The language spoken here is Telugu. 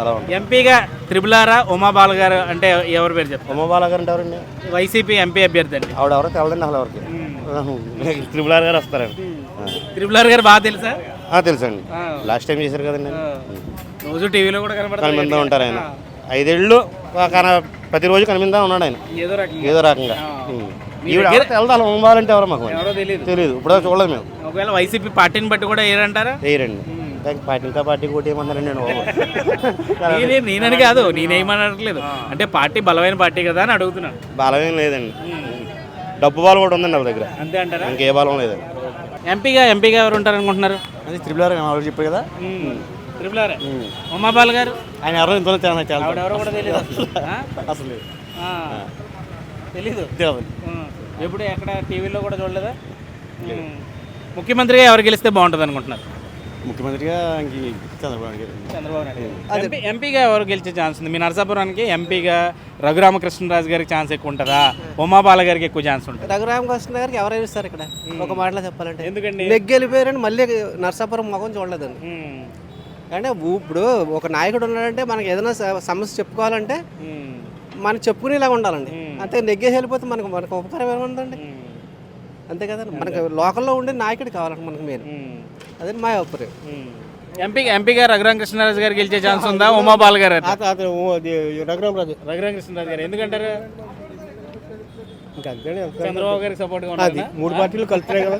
అలా ఉంటుంది. ఎంపీగా త్రిపులారా ఉమాబాల గారు అంటే ఎవరి పేరు చెప్తారు? ఉమాబాల గారు అంటే ఎవరండి? వైసీపీ ఎంపీ అభ్యర్థి అండి. ఆవిడ ఎవరో తెలదండి అసలు ఎవరికి. త్రిపుల్ ఆర్ గారు వస్తారండి. త్రిపులార్ గారు బాగా తెలుసా? ఆ, తెలుసండి. లాస్ట్ టైం చేశారు కదండి. రోజు టీవీలో కూడా కనబడతారు కనిమిందా ఉంటారు ఆయన. ఐదేళ్ళు ప్రతిరోజు కనిమిందా ఉన్నాడు ఆయన. ఏదో రకంగా. ఈవిడ అలా ఉమాలంటే ఎవరో మాకు తెలియదు ఇప్పుడు చూడలేదు మేము. ఒకవేళ వైసీపీ పార్టీని బట్టి కూడా ఏరంటారా వేయరండి. ఇంకా పార్టీ ఏమన్నారండి నేను నేనే నేనని కాదు నేనేమనట్లేదు. అంటే పార్టీ బలమైన పార్టీ కదా అని అడుగుతున్నాను. బలమేం లేదండి. డబ్బు బాల్ కూడా ఉందండి వాళ్ళ దగ్గర. అంతే అంటారా? ఇంకే బలం లేదండి. ఎంపీగా ఎంపీగా ఎవరు ఉంటారు అనుకుంటున్నారు అది త్రిపుల్ ఆర్ ఆవిడ చెప్పారు కదా. త్రిపులారే ఉమాబాల్ గారు? ఆయన ఎవరో ఆవిడెవరో కూడా తెలియదు అసలు. తెలీదు. ఎప్పుడు ఎక్కడ టీవీలో కూడా చూడలేదా. ముఖ్యమంత్రిగా ఎవరు గెలిస్తే బాగుంటుంది అనుకుంటున్నారు? ముఖ్యమంత్రిగా చంద్రబాబు. చంద్రబాబు నాయుడు ఎంపీ ఎంపీగా ఎవరు గెలిచే ఛాన్స్ ఉంది? మీ నరసాపురానికి ఎంపీగా రఘురామకృష్ణరాజు గారికి ఛాన్స్ ఎక్కువ ఉంటుందా? ఉమాబాల గారికి ఎక్కువ ఛాన్స్ ఉంటుంది? రఘురామకృష్ణ గారికి ఎవరైనా ఇస్తారు ఇక్కడ? ఒక మాటలో చెప్పాలంటే. ఎందుకండి? నెగ్గి వెళ్ళిపోయారని మళ్ళీ నర్సాపురం ముఖం చూడలేదండి. అంటే ఇప్పుడు ఒక నాయకుడు ఉన్నాడంటే మనకి ఏదైనా స- సమస్య చెప్పుకోవాలంటే. మనం చెప్పుకునేలాగా ఉండాలండి. అంతే నెగ్గేసి వెళ్ళిపోతే మనకు మనకు ఉపకారం ఏముందండి. అంతే కదండి మనకి లోకల్లో ఉండే నాయకుడు కావాలండి మనకు మెయిన్. అదే మా అభిప్రాయం ఉం. ఎంపీ ఎంపీగా రఘురామకృష్ణరాజు గారు గెలిచే ఛాన్స్ ఉందా? ఉమాబాల్ గారు? రఘురామరాజు రఘురామకృష్ణరాజు గారు. ఎందుకంటారు? చంద్రబాబు గారికి సపోర్ట్గా ఉంటారు మూడు పార్టీలు కలుపుతాయి కదా.